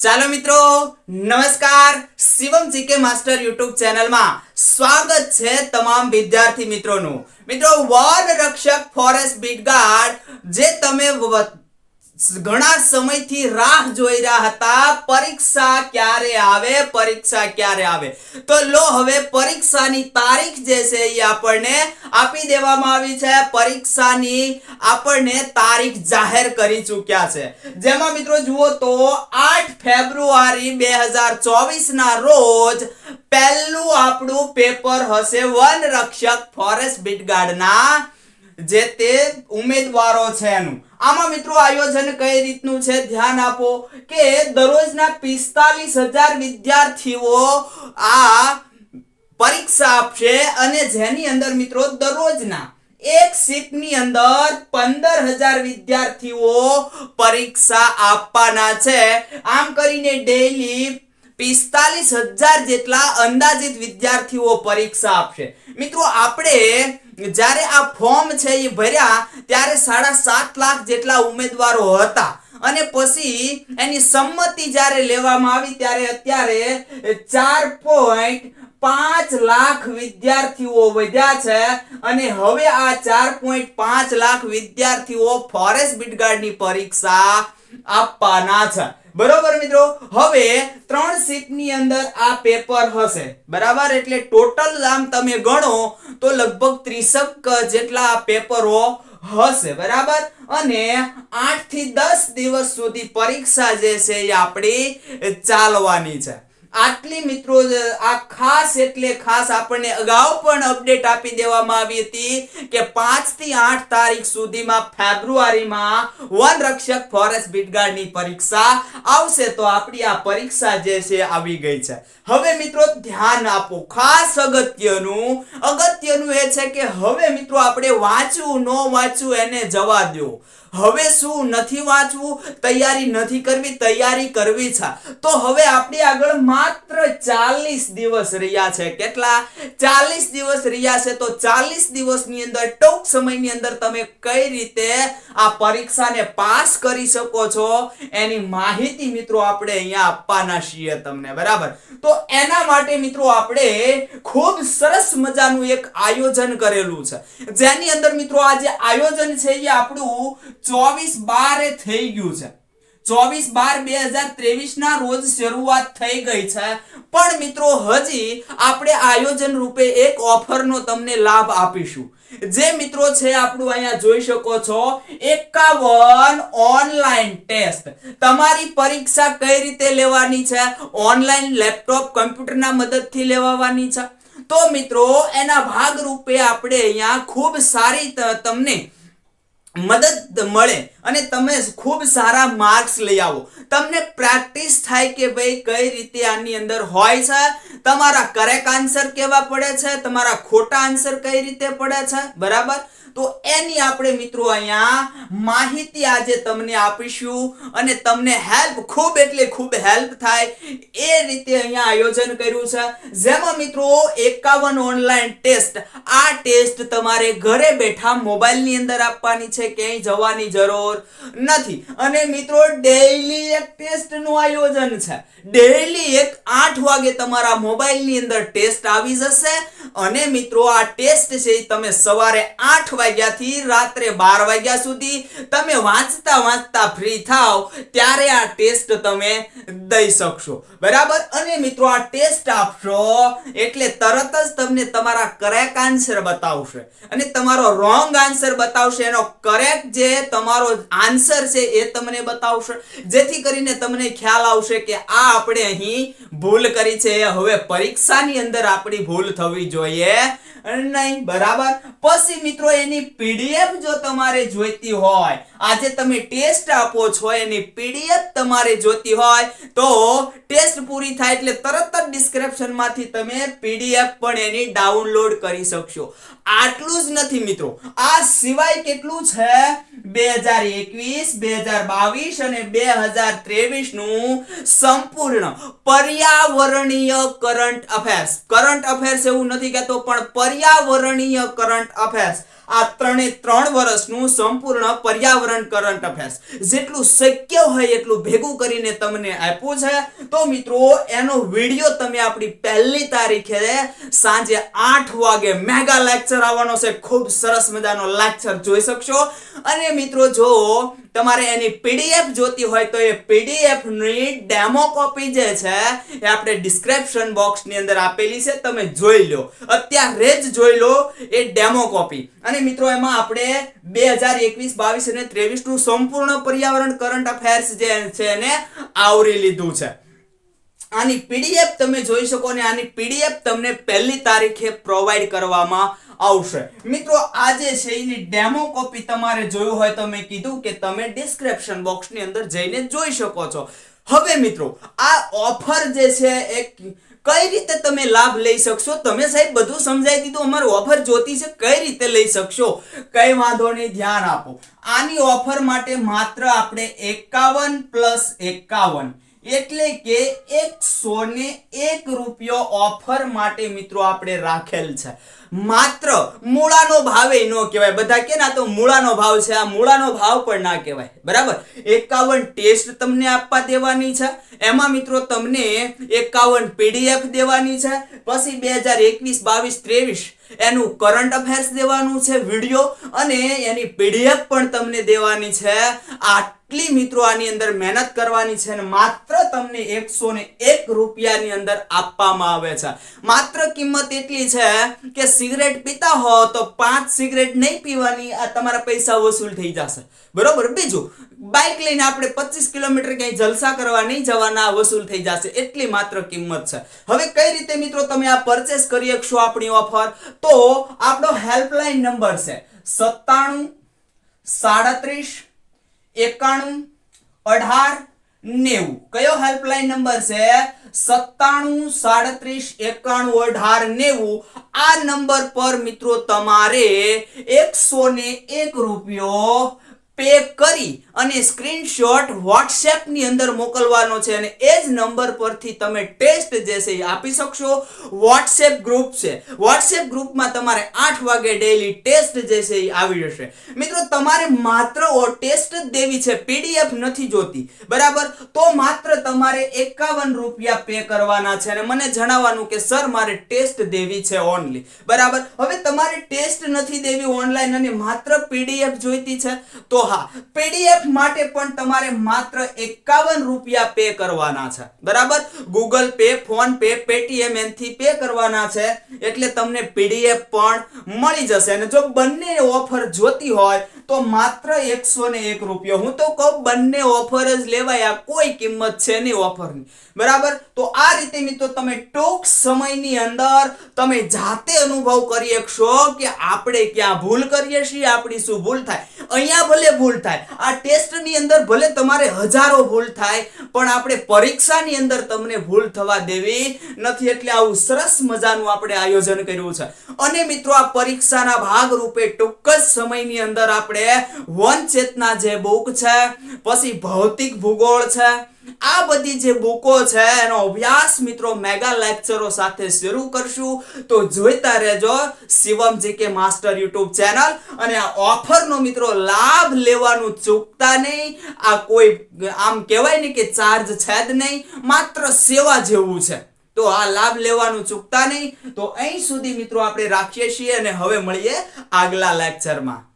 ચાલો મિત્રો, નમસ્કાર શિવમ જીકે માસ્ટર યુટ્યુબ ચેનલમાં સ્વાગત છે તમામ વિદ્યાર્થી મિત્રોનું. મિત્રો વન રક્ષક ફોરેસ્ટ બીટ ગાર્ડ, જે તમે ઘણા સમયથી રાહ જોઈ રહ્યા હતા, પરીક્ષા ક્યારે આવે, પરીક્ષા ક્યારે આવે. તો લો, હવે પરીક્ષાની તારીખ જે છે એ આપણને આપી દેવામાં આવી છે. પરીક્ષાની આપણને તારીખ જાહેર કરી ચૂક્યા છે. જેમાં મિત્રો જુઓ તો આઠ ફેબ્રુઆરી બે હજાર ચોવીસના રોજ પહેલું આપણું પેપર હશે વન રક્ષક ફોરેસ્ટ બીટગાર્ડના જે તે ઉમેદવારો છે એનું. આમાં મિત્રો આયોજન કઈ રીતનું છે? ધ્યાન આપો કે દરરોજના પિસ્તાલીસ હજાર વિદ્યાર્થીઓ આ પરીક્ષા આપશે અને જેની અંદર મિત્રો દરરોજના એક સીટની અંદર પંદર હજાર વિદ્યાર્થીઓ પરીક્ષા આપવાના છે. આમ કરીને ડેઈલી પિસ્તાલીસ હજાર જેટલા અંદાજિત વિદ્યાર્થીઓ પરીક્ષા આપશે. મિત્રો આપણે જ્યારે આ ફોર્મ છે એ ભર્યા, ત્યારે સાડા સાત લાખ જેટલા ઉમેદવારો હતા. અને પછી એની સંમતિ જ્યારે લેવામાં આવી, ત્યારે અત્યારે ચાર પોઈન્ટ પાંચ લાખ વિદ્યાર્થીઓ વધ્યા છે. અને હવે આ ચાર પોઈન્ટ પાંચ લાખ વિદ્યાર્થીઓ ફોરેસ્ટ બીટગાર્ડની પરીક્ષા આપવાના છે. બરોબર મિત્રો? હવે ત્રણ શિફ્ટની અંદર આ પેપર હશે. બરાબર? એટલે ટોટલ આમ તમે ગણો તો લગભગ ત્રીસક જેટલા પેપરો હશે. બરાબર? અને આઠથી દસ દિવસ સુધી પરીક્ષા જે છે એ આપણી ચાલવાની છે. આટલી મિત્રો આ ખાસ એટલે ખાસ આપણને અગાઉ પણ અપડેટ આપી દેવામાં આવી હતી કે પાંચથી આઠ તારીખ સુધીમાં ફેબ્રુઆરીમાં વન રક્ષક ફોરેસ્ટ બીટગાર્ડની પરીક્ષા આવશે તો આપણી આ પરીક્ષા જે છે આવી ગઈ છે. હવે મિત્રો, ધ્યાન આપો, ખાસ અગત્યનું અગત્યનું એ છે કે હવે મિત્રો, આપણે વાંચવું, ન વાંચવું એને જવા દો હવે શું નથી વાંચવું? તૈયારી નથી કરવી, તૈયારી કરવી છે. તો હવે આપણી આગળ માત્ર ચાલીસ દિવસ રહ્યા છે. કેટલા? ચાલીસ દિવસ રહ્યા છે. તો ચાલીસ દિવસની અંદર, ટૂંક સમયની અંદર તમે કઈ રીતે આ પરીક્ષાને પાસ કરી શકો છો? એની માહિતી મિત્રો આપણે અહીંયા આપવાના છીએ તમને, બરાબર? તો એના માટે મિત્રો આપણે ખૂબ સરસ મજાનું એક આયોજન કરેલું છે. જેની અંદર મિત્રો આ જે આયોજન છે એ આપણું ચોવીસ બારે થઈ ગયું છે. ચોવીસ બાર બે હજાર ત્રેવીસ ના રોજ શરૂઆત થઈ ગઈ છે. પણ મિત્રો, હજી આપણે આયોજન રૂપે એક ઓફરનો તમને લાભ આપીશું. જે મિત્રો છે, આપણું અહીંયા જોઈ શકો છો, એકાવન ઓનલાઈન ટેસ્ટ. તમારી પરીક્ષા કઈ રીતે લેવાની છે? ઓનલાઈન લેપટોપ, કમ્પ્યુટરના મદદથી લેવાની છે. તો મિત્રો, એના ભાગ રૂપે આપણે અહીંયા ખૂબ સારી તમને મદદ મળે અને તમે ખૂબ સારા માર્ક્સ લઈ આવો. તમને પ્રેક્ટિસ થાય કે ભાઈ કઈ રીતે આની અંદર હોય છે? તમારા કરેક્ટ આન્સર કેવા પડે છે? તમારા ખોટા આન્સર કઈ રીતે પડે છે? બરાબર? તો એની આપણે મિત્રો અહીંયા માહિતી આજે તમને આપીશું અને તમને હેલ્પ ખૂબ એટલે ખૂબ હેલ્પ થાય એ રીતે અહીંયા આયોજન કર્યું છે. જેમાં મિત્રો એકાવન ઓનલાઈન ટેસ્ટ આ ટેસ્ટ તમારે ઘરે બેઠા મોબાઈલની અંદર આપવાની છે. ક્યાંય જવાની જરૂર નથી. અને મિત્રો ડેઈલી એક ટેસ્ટનું આયોજન છે. ડેઈલી એક આઠ વાગે તમારા મોબાઈલની અંદર ટેસ્ટ આવી જશે. અને મિત્રો, આ ટેસ્ટ છે તમે સવારે આઠ વાગ્યાથી રાત્રે બાર વાગ્યા સુધી તમે વાંચતા વાંચતા ફ્રી થાવ, ત્યારે આ ટેસ્ટ તમે દઈ શકશો. બરાબર? અને મિત્રો, આ ટેસ્ટ આપશો એટલે તરત જ તમને તમારા કરેક્ટ આન્સર બતાવશે. અને તમારો રોંગ આન્સર બતાવશે, એનો કરેક્ટ જે તમારો આન્સર છે એ તમને બતાવશે. જેથી કરીને તમને ખ્યાલ આવશે કે આ આપણે અહીં ભૂલ કરી છે. હવે પરીક્ષાની અંદર આપણી ભૂલ થવી જોઈએ. નહીં, બરાબર? પછી મિત્રો, એની પીડીએફ જો તમારે જોઈતી હોય, આજે તમે ટેસ્ટ આપો છો, એની પીડીએફ તમારે જોઈતી હોય, તો ટેસ્ટ પૂરી થાય એટલે તરત જ ડિસ્ક્રિપ્શનમાંથી તમે પીડીએફ પણ એની ડાઉનલોડ કરી શકશો. આટલું જ નથી મિત્રો. આ સિવાય કેટલું છે? બે હજાર એકવીસ, બે હજાર બાવીસ અને બે હજાર ત્રેવીસનું સંપૂર્ણ પર્યાવરણીય કરંટ અફેર્સ કરંટ અફેર્સ એવું નથી કહેતો, પણ પર્યાવરણીય કરંટ અફેર્સ. આ ત્રણે ત્રણ વર્ષનું સંપૂર્ણ પર્યાવરણ કરંટ અફેર્સ. જેટલું શક્ય હોય એટલું ભેગું કરીને તમને આપ્યું છે. તો મિત્રો, એનો વીડિયો તમે આપણી પહેલી તારીખે સાંજે આઠ વાગે મેગા લેક્ચર આવવાનો છે. ખૂબ સરસ મજાનો લેક્ચર જોઈ શકશો. અને મિત્રો, જો તમારે એની પીડીએફ જોતી હોય તો એ પીડીએફની ડેમો કોપી જે છે, એ આપણે ડિસ્ક્રિપ્શન બોક્સની અંદર આપેલી છે, તમે જોઈ લો. અત્યારે જ જોઈ લો એ ડેમો કોપી. અને મિત્રો, એમાં આપણે બે હજાર એકવીસ બાવીસ અને ત્રેવીસનું સંપૂર્ણ પર્યાવરણ કરંટ અફેર્સ જે છે એને આવરી લીધું છે. આની પીડીએફ તમે જોઈ શકો અને આની પીડીએફ તમને પહેલી તારીખે પ્રોવાઈડ કરવામાં આવશે. મિત્રો, આજે છે એની ડેમો કોપી તમારે જોયું હોય તો મેં કીધું કે તમે ડિસ્ક્રિપ્શન બોક્સની અંદર જઈને જોઈ શકો છો. હવે મિત્રો, આ ઓફર જે છે એ કઈ રીતે તમે લાભ લઈ શકશો? તમે સાહેબ બધું સમજાઈ દીધું, અમારું ઓફર જોતી છે, કઈ રીતે લઈ શકશો? કઈ વાંધો ધ્યાન આપો. આની ઓફર માટે માત્ર આપણે એકાવન પ્લસ એકાવન. એટલે કે એકસો ને એક રૂપિયો ઓફર માટે મિત્રો આપણે રાખેલ છે. માત્ર મૂળાનો ભાવે ન કહેવાય. બધા કે ના તો મૂળાનો ભાવ છે, આ મૂળાનો ભાવ પણ ના કહેવાય. બરાબર? એકાવન ટેસ્ટ તમને આપવા દેવાની છે. એમાં મિત્રો તમને એકાવન પીડીએફ દેવાની છે. પછી બે હજાર એકવીસ, બાવીસ, ત્રેવીસ એનું કરંટ અફેર્સ દેવાનું છે વીડિયો અને એની પીડીએફ પણ તમને દેવાની છે. આટલી મિત્રો આની અંદર મહેનત કરવાની છે અને માત્ર તમને એકસો ને એક રૂપિયાની અંદર આપવામાં આવે છે. માત્ર કિંમત એટલી છે કે સિગરેટ પીતા હો તો પાંચ સિગરેટ નહીં પીવાની, આ તમારા પૈસા વસૂલ થઈ જશે. બરોબર? બીજું બાઇક લઈને આપણે પચીસ કિલોમીટર ક્યાંય જલસા કરવા નહીં જવાના વસૂલ થઈ જશે. એટલી માત્ર કિંમત છે. હવે કઈ રીતે મિત્રો તમે આ પરચેસ કરી શકશો આપણી ઓફર તો આપણો હેલ્પલાઇન નંબર છે સત્તાણું, સાડત્રીસ, એકાણું, અઢાર, નેવું. કયો હેલ્પલાઇન નંબર છે? સત્તાણું, સાડત્રીસ, એકાણું, અઢાર, નેવું. આ નંબર પર મિત્રો તમારે એકસો ને એક રૂપિયો પે કરી અને સ્ક્રીનશોટ વોટ્સએપની અંદર મોકલવાનો છે અને એ જ નંબર પરથી તમે ટેસ્ટ જે છે એ આપી શકશો. વોટ્સએપ ગ્રુપ છે. વોટ્સએપ ગ્રુપમાં તમારે આઠ વાગે ડેઈલી ટેસ્ટ જે છે એ આવી જશે. મિત્રો, તમારે માત્ર ટેસ્ટ જ દેવી છે. પીડીએફ નથી જોતી. બરાબર? તો માત્ર તમારે એકાવન રૂપિયા પે કરવાના છે અને મને જણાવવાનું કે સર મારે ટેસ્ટ દેવી છે ઓનલી બરાબર? હવે તમારે ટેસ્ટ નથી દેવી ઓનલાઈન અને માત્ર પીડીએફ જોઈતી છે. તો હા પીડીએફ માટે પણ તમારે માત્ર એકાવન રૂપિયા પે કરવાના છે. બરાબર? Google Pay PhonePe Paytm એનથી પે કરવાના છે. એટલે તમને પીડીએફ પણ મળી જશે. અને જો બંને ઓફર જોતી હોય તો માત્ર એકસો ને એક રૂપિયો. હું તો કહું બંને ઓફર જ લેવાય. આ કોઈ કિંમત છે નહીં ઓફરની બરાબર? તો આ રીતે મિત્રો તમે ટૂંક સમયની અંદર તમે જાતે અનુભવ કરી શકશો કે આપણે ક્યાં ભૂલ કરીએ છીએ, આપણી શું ભૂલ થાય. અહીંયા ભલે ભૂલ થાય. આ ટેસ્ટની અંદર ભલે તમારે હજારો ભૂલ થાય, પણ આપણે પરીક્ષાની અંદર તમને ભૂલ થવા દેવી નથી એટલે આવું સરસ મજાનું આપણે આયોજન કર્યું છે. અને મિત્રો આ પરીક્ષાના ભાગ રૂપે ટૂંક જ સમયની અંદર આપણે વન ચેતના જે બુક છે, પછી ભૌતિક ભૂગોળ છે, આ બધી જે બુકો છે, એનો અભ્યાસ મિત્રો મેગા લેક્ચરો સાથે શરૂ કરશું. તો જોઈતા રહેજો શિવમ કે માસ્ટર યુટ્યુબ ચેનલ, અને આ ઓફરનો મિત્રો લાભ લેવાનું ચૂકતા નહીં. આ કોઈ, આમ કહેવાય ને કે ચાર્જ છે જ નહીં, માત્ર સેવા જેવું છે. તો આ લાભ લેવાનું ચૂકતા નહીં. તો અહીં સુધી મિત્રો આપણે રાખીએ છીએ અને હવે મળીએ આગલા લેક્ચરમાં.